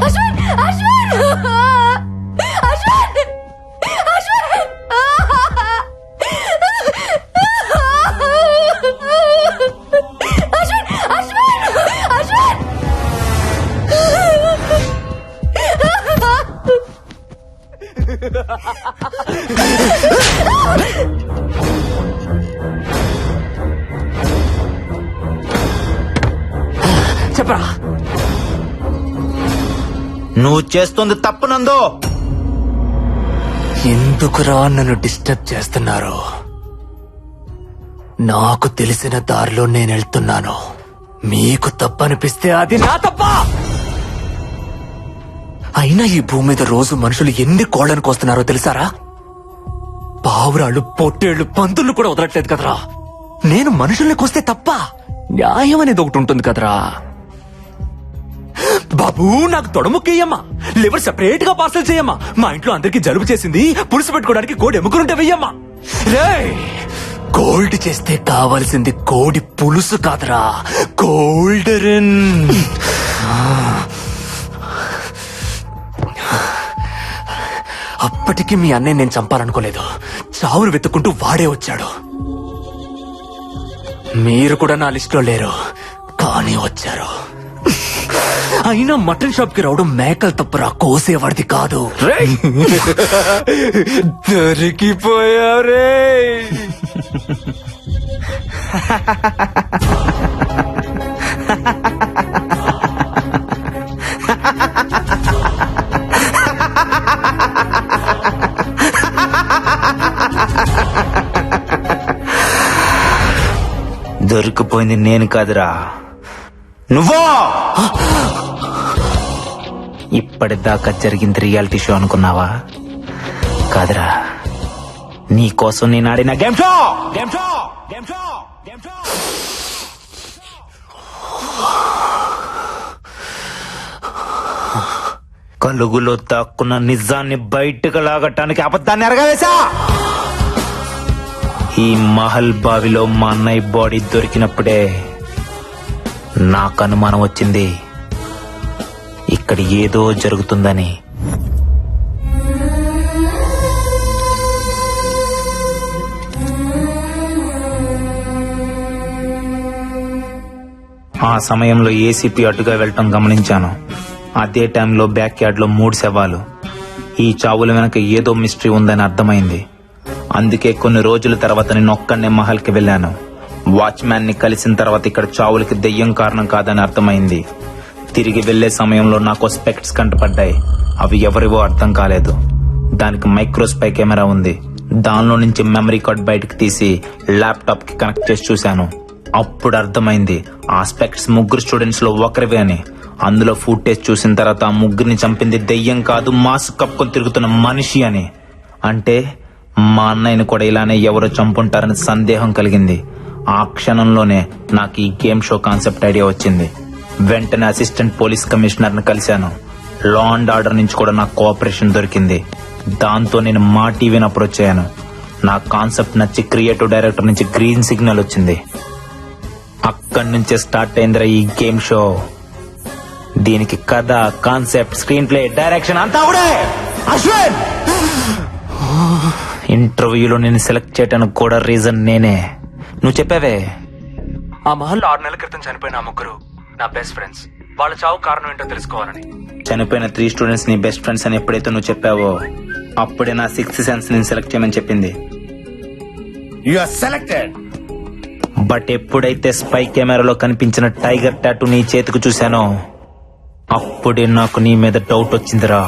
阿顺阿顺。నువ్వు చేస్తుంది తప్పు నందు. ఎందుకురా నన్ను డిస్టర్బ్ చేస్తున్నారు? నాకు తెలిసిన దారిలో నేను వెళ్తున్నాను. మీకు తప్పనిపిస్తే అది నా తప్ప! అయినా ఈ భూమి మీద రోజు మనుషులు ఎన్ని కోళ్ళను కోస్తున్నారో తెలుసారా? పావురాళ్ళు పొట్టేళ్ళు పంతులు కూడా వదలట్లేదు కదరా. నేను మనుషుల్ని కోస్తే తప్ప న్యాయం అనేది ఒకటి ఉంటుంది కదరా. బాబు నాకు తొడముక్కేయమ్మా. లివర్ సెపరేట్గా పార్సల్ చేయమ్మా. మా ఇంట్లో అందరికి జలుబు చేసింది పులుసు పెట్టుకోవడానికి కోడి ఎముకలుంటే వెయ్యమ్మా. గోల్డ్ చేస్తే కావాల్సింది కోడి పులుసు కాదురా. గోల్డెన్ అప్పటికి మీ అన్నయ్య నేను చంపాలనుకోలేదు. చావును వెతుక్కుంటూ వాడే వచ్చాడు. మీరు కూడా నా లిస్టులో లేరు కానీ వచ్చారు. అయినా మటన్ షాప్కి రావడం మేకలు తప్పురా కోసేవాడిది కాదు. దొరికిపోయారే! దొరికిపోయింది నేను కాదురా. నువ్వో? ఇప్పటిదాకా జరిగింది రియాలిటీ షో అనుకున్నావా? కాదురా. నీ కోసం నేను ఆడిన game show! Game show! Game show! Game show! కలుగులో దాక్కున్న నిజాన్ని బయటకు లాగటానికి అబద్ధాన్ని ఎరగవేశా ఈ మహల్ బావిలో మా అన్నయ్య బాడీ దొరికినప్పుడే నాకు అనుమానం వచ్చింది. ఇక్కడ ఏదో జరుగుతుందని. ఆ సమయంలో ఏసీపీ అటుగా వెళ్ళటం గమనించాను. అదే టైంలో బ్యాక్ యార్డ్లో మూడు శవాలు. ఈ చావుల వెనక ఏదో మిస్టరీ ఉందని అర్థమైంది. అందుకే కొన్ని రోజుల తర్వాత నేను ఒక్కనే మహల్కి వెళ్ళాను. వాచ్మ్యాన్ని కలిసిన తర్వాత ఇక్కడ చావులకి దెయ్యం కారణం కాదని అర్థమైంది. తిరిగి వెళ్ళే సమయంలో నాకు స్పెక్ట్స్ కంటపడ్డాయి. అవి ఎవరివో అర్థం కాలేదు. దానికి మైక్రోస్పై కెమెరా ఉంది. దానిలో నుంచి మెమరీ కార్డ్ బయటకు తీసి ల్యాప్టాప్కి కనెక్ట్ చేసి చూశాను. అప్పుడు అర్థమైంది ఆ స్పెక్ట్స్ ముగ్గురు స్టూడెంట్స్లో ఒకరివే అని. అందులో ఫుటేజ్ చూసిన తర్వాత ఆ ముగ్గురిని చంపింది దెయ్యం కాదు మాస్క్ కప్పుకొని తిరుగుతున్న మనిషి అని. అంటే మా అన్నయ్యని కూడా ఇలానే ఎవరో చంపుంటారని సందేహం కలిగింది. ఆ క్షణంలోనే నాకు ఈ గేమ్ షో కాన్సెప్ట్ ఐడియా వచ్చింది. వెంటనే అసిస్టెంట్ పోలీస్ కమిషనర్ని కలిశాను. లా అండ్ ఆర్డర్ నుంచి కూడా నాకు కోఆపరేషన్ దొరికింది. దాంతో నేను మా టీవీని అప్రోచ్ అయ్యాను. నా కాన్సెప్ట్ నచ్చి క్రియేటివ్ డైరెక్టర్ నుంచి గ్రీన్ సిగ్నల్ వచ్చింది. అక్కడి నుంచే స్టార్ట్ అయిందిరా ఈ గేమ్ షో. దీనికి కథ కాన్సెప్ట్ స్క్రీన్ ప్లే డైరెక్షన్ అంతా కూడా అశ్విన్! ఇంటర్వ్యూలో నేను సెలెక్ట్ చేయడానికి కూడా రీజన్ నేనే. నువ్వు చెప్పావే? ఆ మహల్లో ఆరు నెలల క్రితం చనిపోయిన ఆ ముగ్గురు నా బెస్ట్ ఫ్రెండ్స్ వాళ్ళ చావు కారణం ఏంటో తెలుసుకోవాలని. చనిపోయిన త్రీ స్టూడెంట్స్ నీ బెస్ట్ ఫ్రెండ్స్ అని ఎప్పుడైతే నువ్వు చెప్పావో అప్పుడే నా సిక్స్త్ సెన్స్ నేను సెలెక్ట్ చేయమని చెప్పింది. You are selected. బట్ ఎప్పుడైతే స్పై కెమెరాలో కనిపించిన టైగర్ టాటూ నీ చేతికి చూశానో అప్పుడే నాకు నీ మీద డౌట్ వచ్చిందిరా.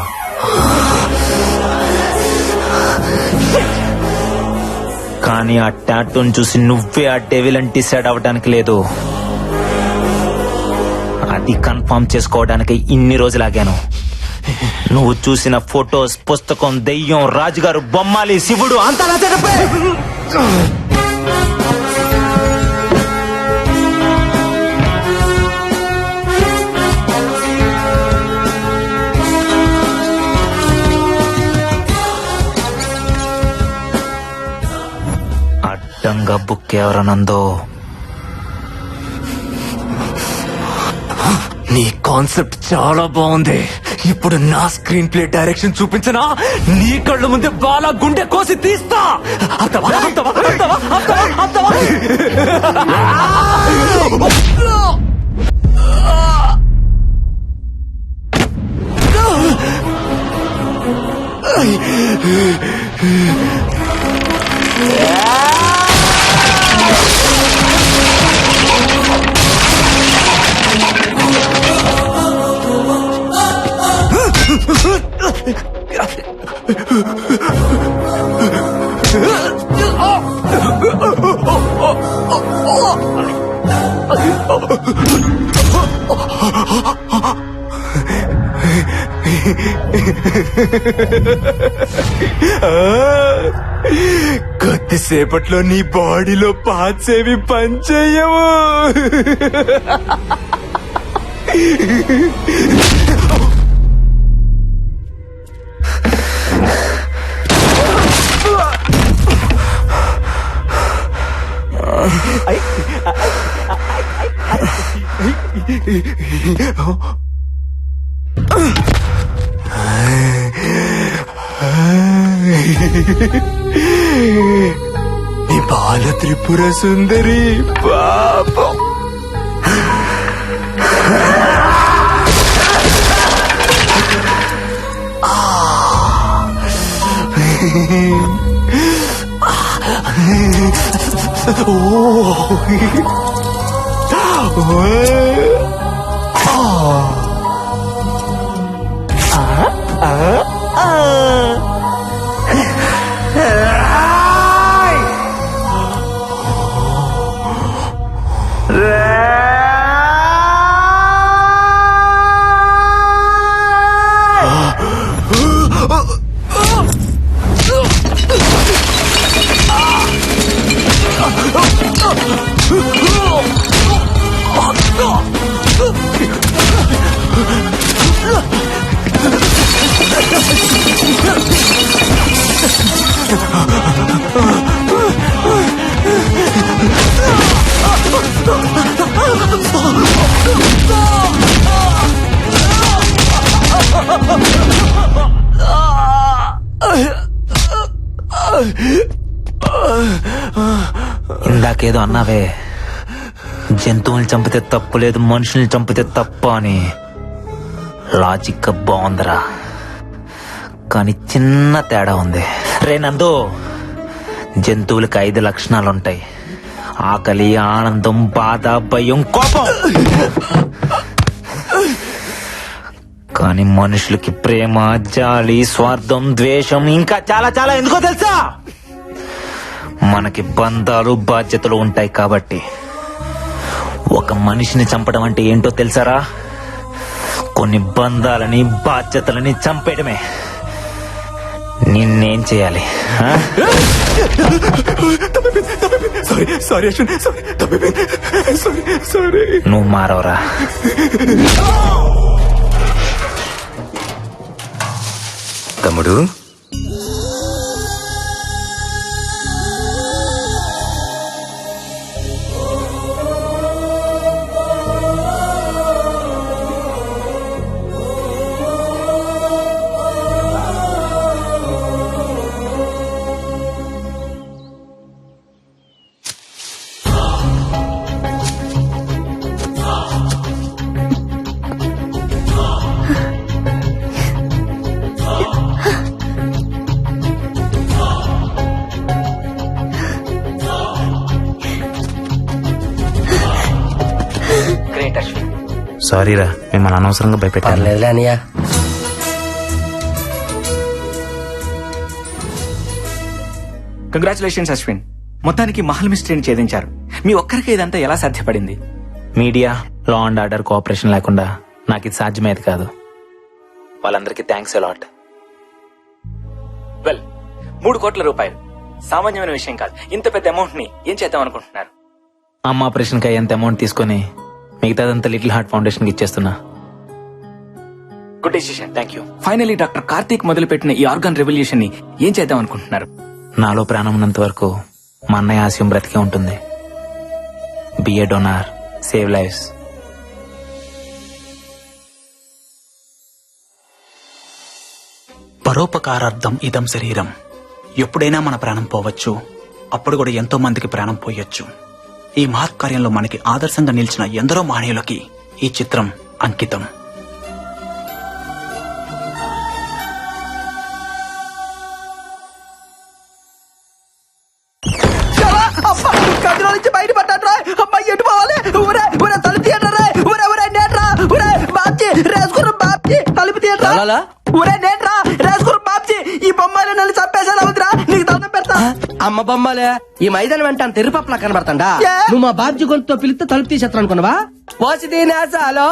కానీ ఆ టాటూని చూసి నువ్వే ఆ డెవిల్ అని డిసైడ్ అవ్వడానికి లేదు. అది కన్ఫర్మ్ చేసుకోవడానికి ఇన్ని రోజులాగాను. నువ్వు చూసిన ఫొటోస్ పుస్తకం దెయ్యం రాజుగారు బొమ్మాలి శివుడు అంతా నా అడ్డంగా బుక్ ఎవరనందో నీ కాన్సెప్ట్ చాలా బాగుంది. ఇప్పుడు నా స్క్రీన్ ప్లే డైరెక్షన్ చూపించనా? నీ కళ్ళ ముందే బాలా గుండె కోసి తీస్తా. అత్తవా అత్తవా కొద్దిసేపట్లో నీ బాడీలో పార్ట్స్ ఏవి పనిచేయవు. బాల త్రిపుర సుందరి పాపం. ఓ. నాకేదో అన్నావే. జంతువుల్ని చంపితే తప్పు లేదు మనుషుల్ని చంపితే తప్పు అని. లాజిక్ బాగుందిరా. కానీ చిన్న తేడా ఉంది. రే నందు జంతువులకి ఐదు లక్షణాలు ఉంటాయి ఆకలి ఆనందం బాధ భయం కోపం. కానీ మనుషులకి ప్రేమ జాలి స్వార్థం ద్వేషం ఇంకా చాలా చాలా ఎందుకో తెలుసా? మనకి బంధాలు బాధ్యతలు ఉంటాయి కాబట్టి. ఒక మనిషిని చంపడం అంటే ఏంటో తెలుసారా? కొన్ని బంధాలని బాధ్యతలని చంపేయడమే. నిన్నేం చేయాలి ఆ? సారీ సారీ అశ్విన్ సారీ తప్పిపోయింది సారీ సారీ నువ్వు మారవరా? తమ్ముడు సారీరా మిమ్మల్ని అనవసరంగా భయపెట్టాను. పర్లేదులే అనియా. కంగ్రాచులేషన్స్ అశ్విన్ మొత్తానికి మహల్ మిస్టరీని ఛేదించారు. మీ ఒక్కరికి ఇదంతా ఎలా సాధ్యపడింది? Media law and order cooperation లేకుండా నాకు ఇది సాధ్యమేది కాదు. వాళ్ళందరికీ థ్యాంక్స్ అలాట్ వెల్ మూడు కోట్ల రూపాయలు. సామాన్యమైన విషయం కాదు. ఇంత పెద్ద అమౌంట్ని ఏం చేద్దాం అనుకుంటున్నారు? అమ్మ ఆపరేషన్కి అయ్యేంత అమౌంట్ తీసుకొని మిగతాదంతా లిటిల్ హార్ట్ ఫౌండేషన్కి ఇచ్చేస్తున్నా. Good decision thank you. Finally doctor Karthik మొదలుపెట్టిన ఈ ఆర్గాన్ రెవల్యూషన్ని ఏం చేద్దాం అనుకుంటున్నారు? నాలో ప్రాణం ఉన్నంత వరకు మా అన్నయ్య ఆశయం బ్రతికే ఉంటుంది. Be a donor save lives పరోపకారార్థం ఇదం శరీరం. ఎప్పుడైనా మన ప్రాణం పోవచ్చు. అప్పుడు కూడా ఎంతో మందికి ప్రాణం పోయొచ్చు. ఈ మహత్కార్యంలో మనకి ఆదర్శంగా నిలిచిన ఎందరో మహనీయులకి ఈ చిత్రం అంకితం. ఈ బొమ్మలు నన్ను చంపేసాను అవుతురా నీకు దండం పెడతా. అమ్మ బొమ్మలే ఈ మైదానం వెంట అంత ఎరుపప్పులా కనబడతాడా? నువ్వు మా బాబ్జీ గొంతుతో పిలిస్తే తలుపు తీసేస్తాను అనుకున్నావా? పోసి దీనేసాలో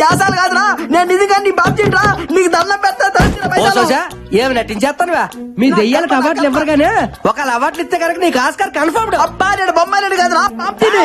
యాసాలు కాదురా నేను నిజంగా నీ బాబ్జీ రా నీకు దండం పెడతా ఏమి నటించేస్తానువా మీ దెయ్యాలకు అవార్డులు ఇవ్వరు గానీ ఒకవేళ అవార్డులు ఇస్తే కనుక నీకు ఆస్కార్ కన్ఫర్మ్డ్ అబ్బా నేను బొమ్మాయి కాదురా బాబ్జీని.